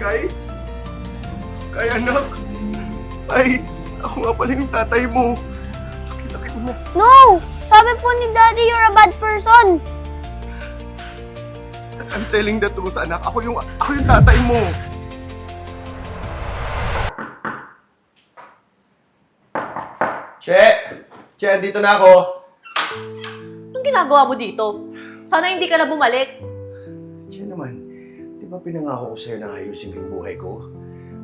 Kay? Kay anak? Ay, ako nga pala yung tatay mo. Laki-laki mo. No! Sabi po ni Daddy, you're a bad person. I'm telling the truth, anak. Ako yung, ako yung tatay mo. Che! Che, dito na ako. Anong ginagawa mo dito? Sana hindi ka na bumalik. Che naman, ba pinangako ko sa'yo na ayusin ko yung buhay ko?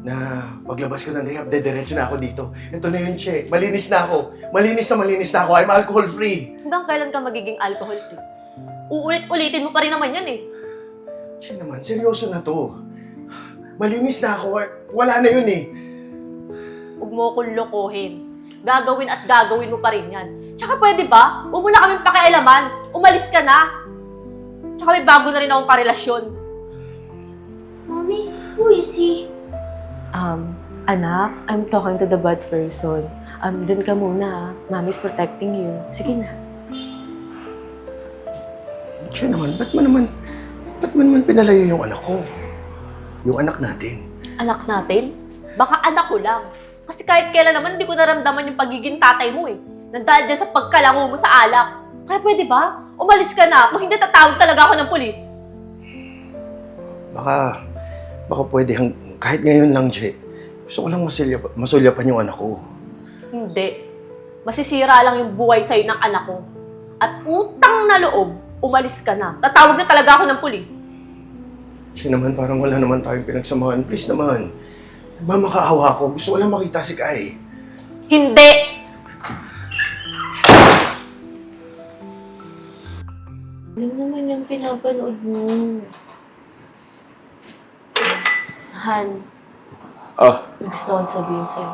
Na paglabas ko ng rehab, dediretso na ako dito. Ito na yun, Che. Malinis na ako. Malinis na malinis na ako. I'm alcohol free. Hanggang kailan ka magiging alcohol free? Uulit-ulitin mo pa rin naman yan eh. Che naman, seryoso na to. Malinis na ako. Wala na yun eh. Huwag mo akong lokohin. Gagawin at gagawin mo pa rin yan. Tsaka pwede ba? Huwag mo na kaming pakialaman. Umalis ka na. Tsaka may bago na rin akong karelasyon. Who is he? Um, anak, I'm talking to the bad person. Um, dun ka muna, ha? Mommy's protecting you. Sige na. Che naman, ba't mo naman, ba't mo naman pinalayo yung anak ko? Yung anak natin. Anak natin? Baka anak ko lang. Kasi kahit kailan naman, hindi ko naramdaman yung pagiging tatay mo eh. Nandahil dyan sa pagkalango mo sa alak. Kaya pwede ba? Umalis ka na. Kung hindi, tatawag talaga ako ng pulis. Baka, baka pwede hang, kahit ngayon lang, Che. Gusto ko lang masulya, masulyapan yung anak ko. Hindi. Masisira lang yung buhay sa'yo ng anak ko. At utang na loob, umalis ka na. Tatawag na talaga ako ng pulis. Che naman, parang wala naman tayong pinagsamahan. Please naman. Mamakaawa ko. Gusto ko lang makita si Kai. Hindi! Alam naman yung pinapanood mo. Han, Oh. may gusto kong sabihin sa'yo.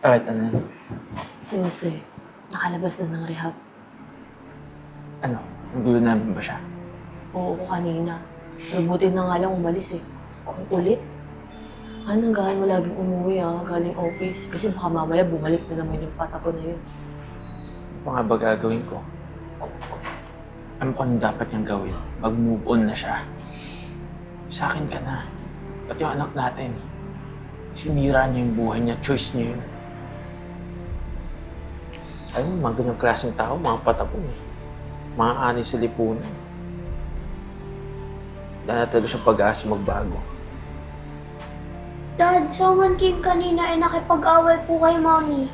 Alright, ano? Si Jose, nakalabas na ng rehab. Ano? Nagulo namin ba siya? Oo ko kanina. Pero buti na nga lang umalis eh. Ang ulit. Ano, gahan mo laging umuwi ah, galing office. Kasi baka mamaya bumalik na naman yung patako na yun. Ano nga ba gagawin ko? Ano ko dapat niyang gawin? Mag-move on na siya. Sa akin ka na. At yung anak natin. Sinira niya yung buhay niya. Choice niya yun. Alam mo, mga ganyang klaseng tao, mga patapon eh. Mga ani sa lipunan. Wala na talaga siyang pag-asa magbago. Dad, someone came kanina and nakipag-away po kay Mommy.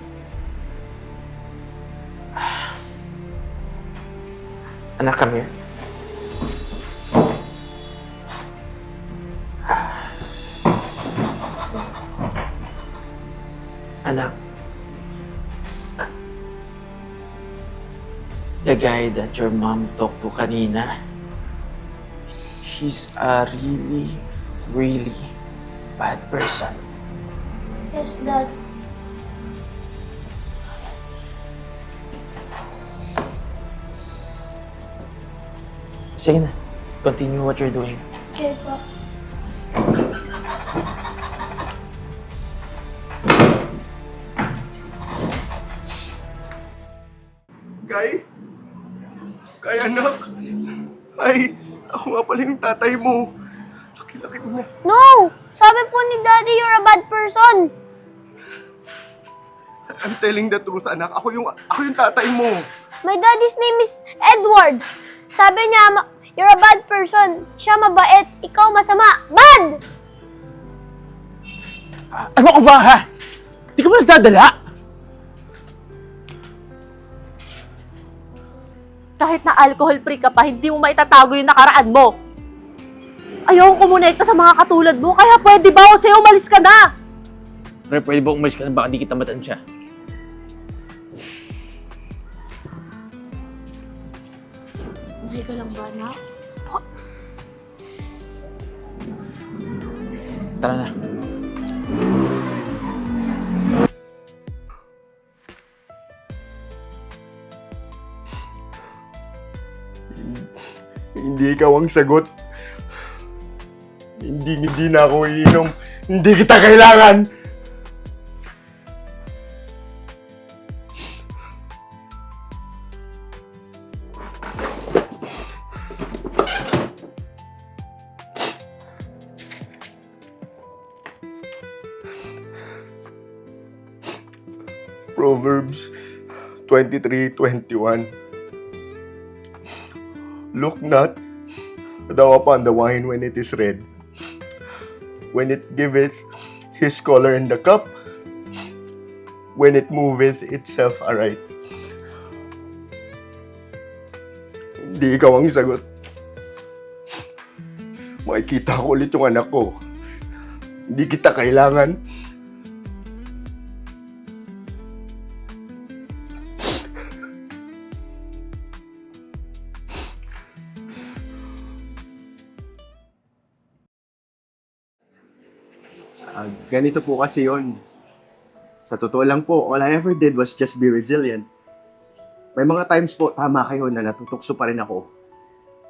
Anak, come here. Anak. The guy that your mom talked to kanina, he's a really, really bad person. Yes, Dad. Sige na, continue what you're doing. Okay po. Kai? Kai, anak? Ay, ako nga pala yung tatay mo. Laki-laki mo na. No! Sabi po ni Daddy, you're a bad person. I'm telling the truth, anak. Ako yung, ako yung tatay mo. My daddy's name is Edward. Sabi niya, ma- you're a bad person. Siya mabait, ikaw masama. Bad! Ano ka ba, ha? Di ka ba nagdadala? Kahit na alcohol free ka pa, hindi mo maitatago yung nakaraan mo. Ayaw kong kumonekta sa mga katulad mo, kaya pwede ba o sa'yo umalis ka na? Pero pwede ba umalis ka na baka di kita matansya? Okay ka lang ba, anak? Tara na. Hindi ikaw ang sagot. Hindi, hindi na ako iinom. Hindi kita kailangan. Proverbs 23:21. Look not thou upon the wine when it is red, when it giveth his color in the cup, when it moveth itself aright. Hindi ikaw ang sagot. Makikita ko ulit yung anak ko. Hindi kita kailangan. Ah, ganito po kasi yon. Sa totoo lang po, all I ever did was just be resilient. May mga times po, tama kayo, na natutukso pa rin ako.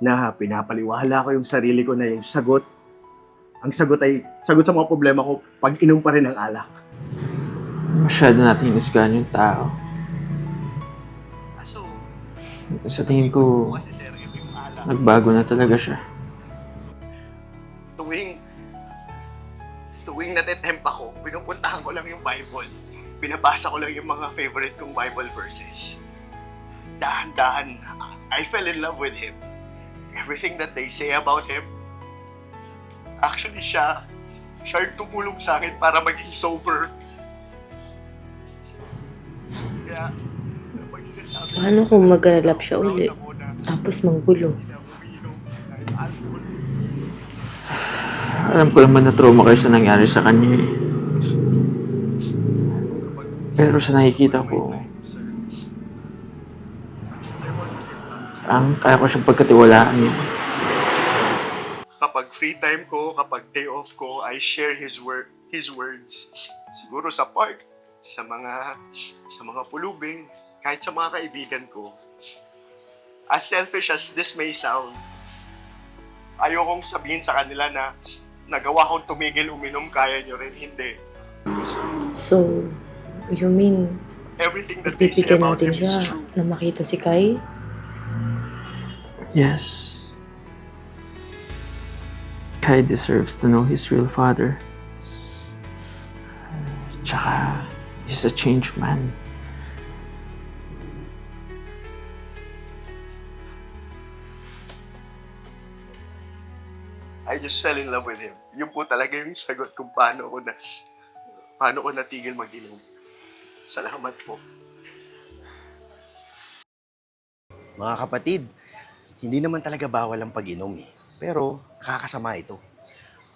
Na pinapaliwala ko yung sarili ko na yung sagot. Ang sagot ay, sagot sa mga problema ko, pag inom pa rin ng alak. Masyado natin hinusgahan yung tao. Aso, Sa tingin ko, nagbago na talaga siya. Binabasa ko lang yung mga favorite kong Bible verses. Dahan-dahan, I fell in love with him. Everything that they say about him, actually siya, siya yung tumulong sa akin para maging sober. Kaya, pag sinasabi Paano kung mag-relapse siya proud uli? ako na Tapos manggulo. Alam ko naman na trauma kayo sa nangyari sa kanya eh. Pero sa nakikita ko, ang kaya ko siyang pagkatiwalaan niya. Kapag free time ko, kapag day off ko, I share his word, his words. Siguro sa park, sa mga sa mga pulubi, kahit sa mga kaibigan ko. As selfish as this may sound, ayokong sabihin sa kanila na nagawa kong tumigil uminom, kaya nyo rin. Hindi. So, you mean, Everything that they say about natin him is siya true. na makita si Kai? Yes. Kai deserves to know his real father. Tsaka, he's a changed man. I just fell in love with him. Yun po talaga yung sagot kung paano ko na paano ko natigil mag-inom. Salamat po. Mga kapatid, hindi naman talaga bawal ang pag-inom eh. Pero nakakasama ito.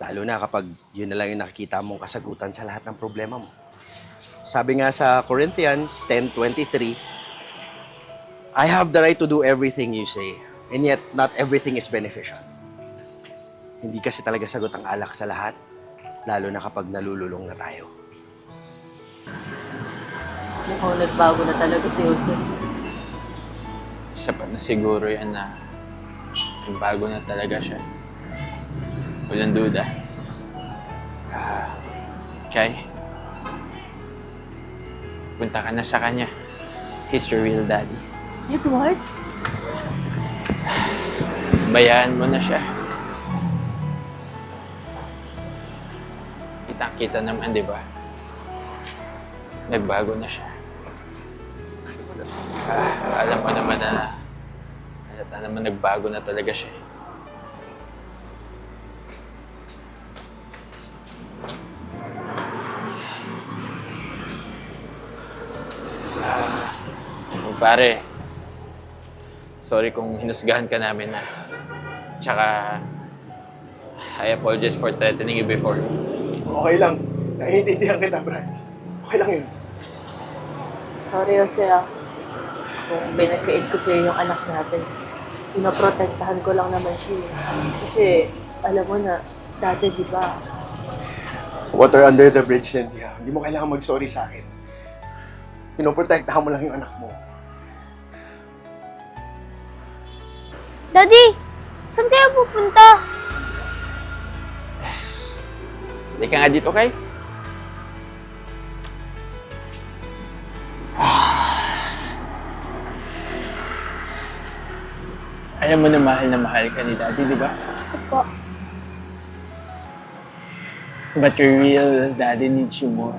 Lalo na kapag yun na lang yung nakikita mong kasagutan sa lahat ng problema mo. Sabi nga sa Corinthians 10.23, I have the right to do everything you say, and yet not everything is beneficial. Hindi kasi talaga sagot ang alak sa lahat, lalo na kapag nalululong na tayo. Mukhang nagbago na talaga si Jose. Sapat na siguro yan na bago na talaga siya. Walang duda. Ah, Kai, punta ka na sa kanya. He's your real daddy. Edward? Bayaan mo na siya. Kita-kita naman, di ba? Nagbago na siya. Ah, alam mo naman na halata naman nagbago na talaga siya. Ah, pare, sorry kung hinusgahan ka namin na. Tsaka, I apologize for threatening you before. Okay lang. Naiintindihan kita, Brad. Okay lang yun. Sorry, Jose ah. Kung pinagkait ko sa'yo yung anak natin, pinaprotektahan ko lang naman siya. eh. Kasi, alam mo na, dati di ba, Water under the bridge, Cynthia. Hindi mo kailangan mag-sorry sa akin. Pinoprotektahan mo lang yung anak mo. Daddy, saan kayo pupunta? Hindi ka nga dito, Kai. Alam mo na mahal na mahal ka ni Daddy, di ba? Opo. But your real daddy needs you more.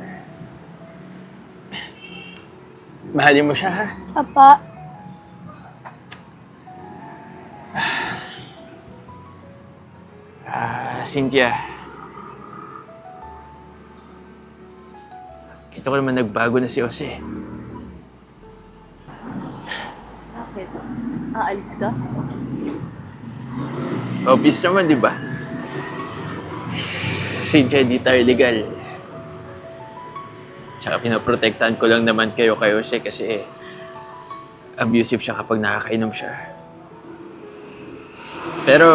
mahalin mo siya, ha? Papa, Ah, Cynthia. Kita ko naman nagbago na si Jose. Bakit? Aalis ka? Obvious naman, di ba? Cynthia, di tayo legal. Tsaka pinaprotektahan ko lang naman kayo kay Jose kasi abusive siya kapag nakakainom siya. Pero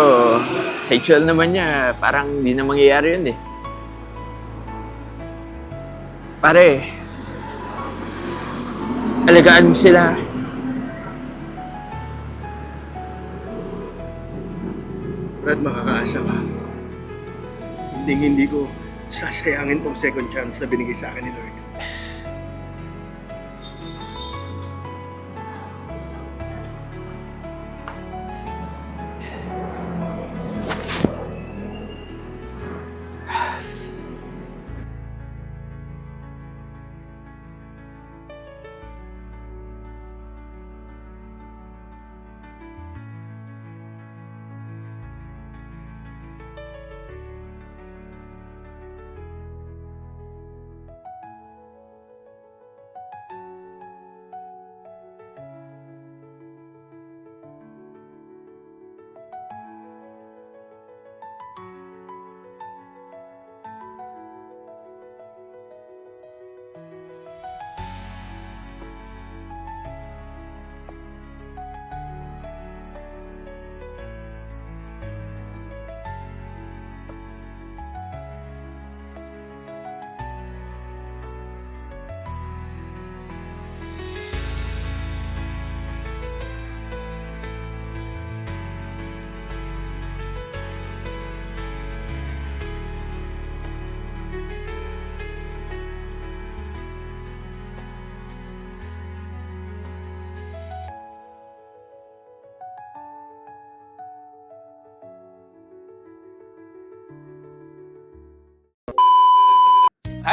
sexual naman niya, parang di na mangyayari yun eh. Pare, alagaan mo sila. Brad, makakaasa ka. Hindi hindi ko sasayangin tong second chance na binigay sa akin ni Lord.